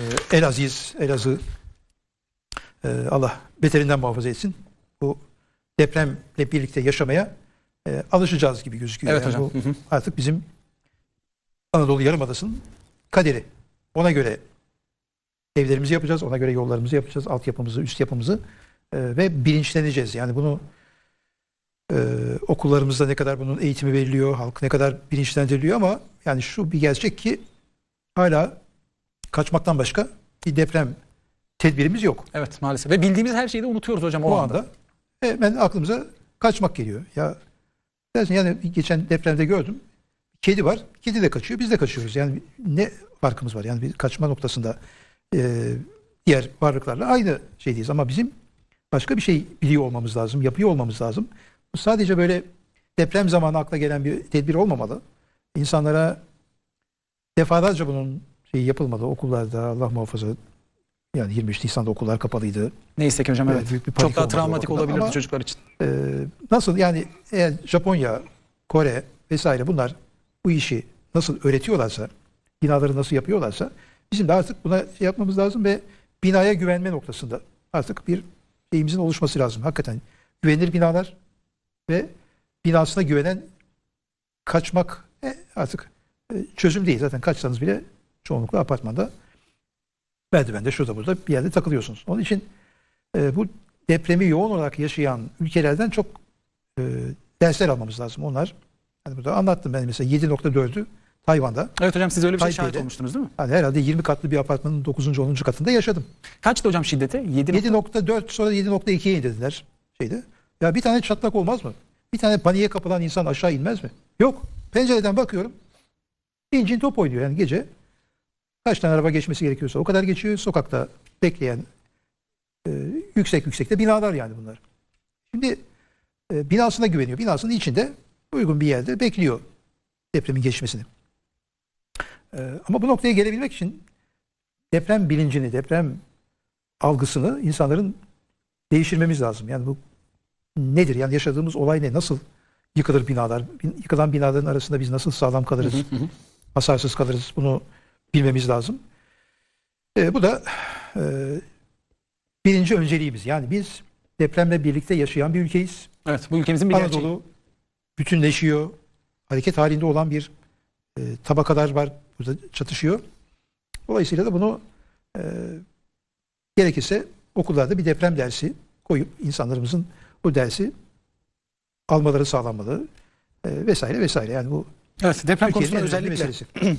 Ee, Elaziz, Elazığ e, Allah beterinden muhafaza etsin. Bu depremle birlikte yaşamaya e, alışacağız gibi gözüküyor. Evet Yani hocam. bu Hı hı. artık bizim Anadolu Yarımadası'nın kaderi. Ona göre evlerimizi yapacağız, ona göre yollarımızı yapacağız, altyapımızı, üst yapımızı e, ve bilinçleneceğiz. Yani bunu e, okullarımızda ne kadar bunun eğitimi veriliyor, halk ne kadar bilinçlendiriliyor ama yani şu bir gerçek ki hala kaçmaktan başka bir deprem tedbirimiz yok. Evet maalesef. Ve bildiğimiz her şeyi de unutuyoruz hocam o O anda. anda hemen aklımıza kaçmak geliyor. Ya dersin yani geçen depremde gördüm. Kedi var. Kedi de kaçıyor. Biz de kaçıyoruz. Yani ne farkımız var? Yani bir kaçma noktasında e, diğer varlıklarla aynı şeydeyiz. Ama bizim başka bir şey biliyor olmamız lazım. Yapıyor olmamız lazım. Bu sadece böyle deprem zamanı akla gelen bir tedbir olmamalı. İnsanlara defalarca bunun şeyi yapılmalı. Okullarda Allah muhafaza yani 23 Nisan'da okullar kapalıydı. Neyse ki hocam evet. Evet, büyük bir Çok daha travmatik olabilirdi ama- çocuklar için. Ee, nasıl yani eğer Japonya, Kore vesaire bunlar bu işi nasıl öğretiyorlarsa, binaları nasıl yapıyorlarsa bizim de artık buna şey yapmamız lazım ve binaya güvenme noktasında artık bir şeyimizin oluşması lazım. Hakikaten güvenilir binalar ve binasına güvenen kaçmak e, artık e, çözüm değil. Zaten kaçsanız bile çoğunlukla apartmanda merdivende şurada burada bir yerde takılıyorsunuz. Onun için e, bu depremi yoğun olarak yaşayan ülkelerden çok e, dersler almamız lazım. Onlar hani burada anlattım ben mesela 7.4'ü Tayvan'da. Evet hocam siz öyle bir şey Taipei'de. şahit olmuştunuz değil mi? Hani herhalde 20 katlı bir apartmanın 9. 10. katında yaşadım. Kaçtı hocam şiddeti? 7 7.4 sonra 7.2'ye indirdiler şeyde. Ya bir tane çatlak olmaz mı? Bir tane paniğe kapılan insan aşağı inmez mi? Yok. Pencereden bakıyorum. İncin top oynuyor yani gece. Kaç tane araba geçmesi gerekiyorsa o kadar geçiyor. Sokakta bekleyen e, yüksek yüksekte binalar yani bunlar. Şimdi e, binasına güveniyor. Binasının içinde uygun bir yerde bekliyor depremin geçmesini. E, ama bu noktaya gelebilmek için deprem bilincini, deprem algısını insanların değiştirmemiz lazım. Yani bu nedir? Yani yaşadığımız olay ne? Nasıl yıkılır binalar? Bin- Yıkılan binaların arasında biz nasıl sağlam kalırız? Hasarsız kalırız? Bunu bilmemiz lazım. E, bu da e, birinci önceliğimiz. Yani biz depremle birlikte yaşayan bir ülkeyiz. Evet bu ülkemizin bir gerçeği. Anadolu bütünleşiyor. Hareket halinde olan bir e, tabakalar var. Burada çatışıyor. Dolayısıyla da bunu e, gerekirse okullarda bir deprem dersi koyup insanlarımızın bu dersi almaları sağlanmalı e, vesaire vesaire. Yani bu Evet deprem konusunda özellikle.